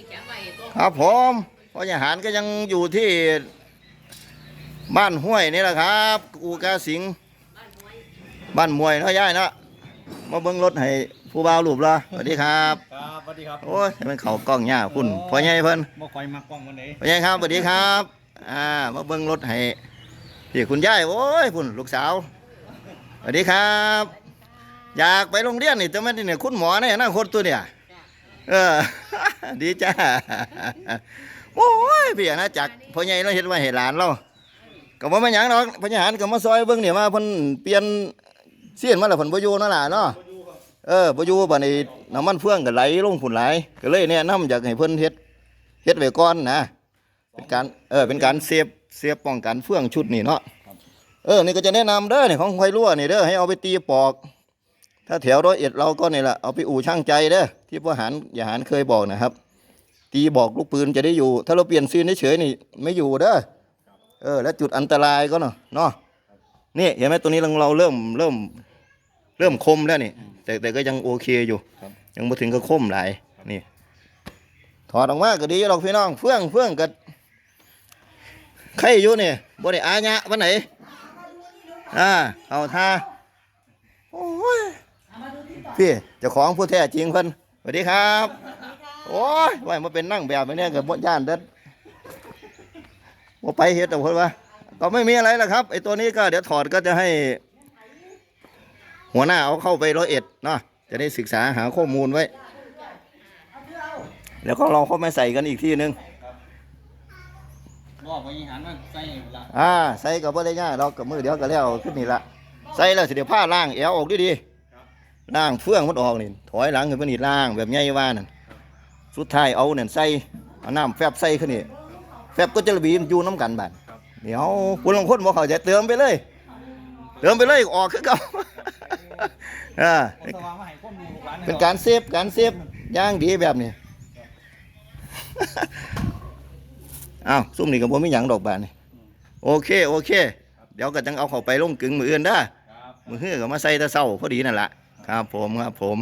ที่แกไว้ตัวครับผมพ่อใหญ่หารก็ยังอยู่ที่บ้านห้วยนี่แหละครับ อูกาสิงห์บ้านมวยบ้านมวยเนาะย่ายเนาะมาเบิ้งรถให้ผู้บ่าวรูปละสวัสดีครับ ครับสวัสดีครับโอ้ยให้มันเขากล้องหญ้าคุณพ่อใหญ่เพิ่นบ่ค่อยมากกล้องวันไหนพ่อใหญ่ครับสวัสดีครับอ่ามาเบิ้งรถให้พี่คุณย่ายโอ้ยคุณลูกสาวสวัสดีครับ อยากไปโรงเรียนนี่แต่ไม่ได้เนี่ยคุณหมอเนี่ยอนาคตตัวเนี่ย เออ ดีจ้า โอ้ยพี่อาณาจักรพ่อใหญ่เราเห็นว่าเห็นหลานเราก็บ่แม่นหยังดอกพ่อใหญ่หันก็มาซอยเบิ่งเนี่ยมาเพิ่นเปลี่ยนเสียนมาแล้วเพิ่นบ่อยู่นั่นล่ะเนาะเออบ่อยู่บัดนี้น้ำมันเฟืองก็ไหลลงพุ่นหลายก็เลยแนะนำอยากให้เพิ่นเฮ็ดเฮ็ดไว้ก่อนนะ เป็นการเออเป็นการเซฟเซฟป้องกันเฟืองชุดนี่เนาะเออนี่ก็จะแนะนำเด้อนี่ของไฟรั่วนี่เด้อให้เอาไปตีปอก ถ้าแถวร้อยเอ็ดเราก็นี่แหละเอาไปอู่ช่างใจเด้อที่พ่อหารอย่าหารเคยบอกนะครับ ตีบอกลูกปืนจะได้อยู่ ถ้าเราเปลี่ยนซีนเฉยนี่ไม่อยู่เด้อเออ แล้วจุดอันตรายก็เนาะเนาะนี่เห็นไหมตัวนี้เราเริ่มเริ่ม เริ่มคมแล้วนี่แต่แต่ก็ยังโอเคอยู่ ยังม่ถึงกับคมหลายนี่ถอดออกมาก็ดีหรอกพี่น้องเฟื่องเฟื่องก็ใครอยู่นี่บ่ได้อาญะวันไหนอ่าเอาท่าโอ้ย พี่เจ้าของผู้แท้จริงเพิ่นสวัสดีครับ โอ้ยว่ามาเป็นนั่งแบบนี้กับย่านเด็ดว่าไปเฮ็ดแต่เพิ่นว่าก็ไม่มีอะไรหรอกครับไอ้ตัวนี้ก็เดี๋ยวถอดก็จะให้ หัวหน้าเอาเข้าไปร้อยเอ็ดเนาะจะได้ศึกษาหาข้อมูลไว้แล้วก็เราเข้ามาใส่กันอีกทีนึงบอกว่าอีหันมันใส่ละอ่าใส่กับบ่ได้ยากเรากับมือเดียวก็แล้วขึ้นนี่ละใส่แล้วสิเดี๋ยวผ้าล่างแอวออกดีๆ ล่างเฟื่องมันออกนี่ถอยหลังขึ้นมานี่ล่างแบบใหญ่ว่านั่นสุดท้ายเอาเนี่ยใส่เอาน้ำแฟบใส่ขึ้นนี่แฟบก็จะระบีมอยู่น้ำกันบัดเดี๋ยวคุณลงคนบอกเขาจะเติมไปเลย เติมไปเลยออกคือเก่าอ่าผมสว่างมาให้ข้อมูลลูกหลานเป็นการเซฟการเซฟย่างดีแบบนี้อ้าวซุ่มนี่กับผมไม่หยังดอกบานนี่โอเคโอเค เดี๋ยวก็จังเอาเขาไปลงกึ่งมืออื่นเด้มือฮื้อก็มาใส่ตะเศร้าพอดีนั่นแหละ ครับผมครับผม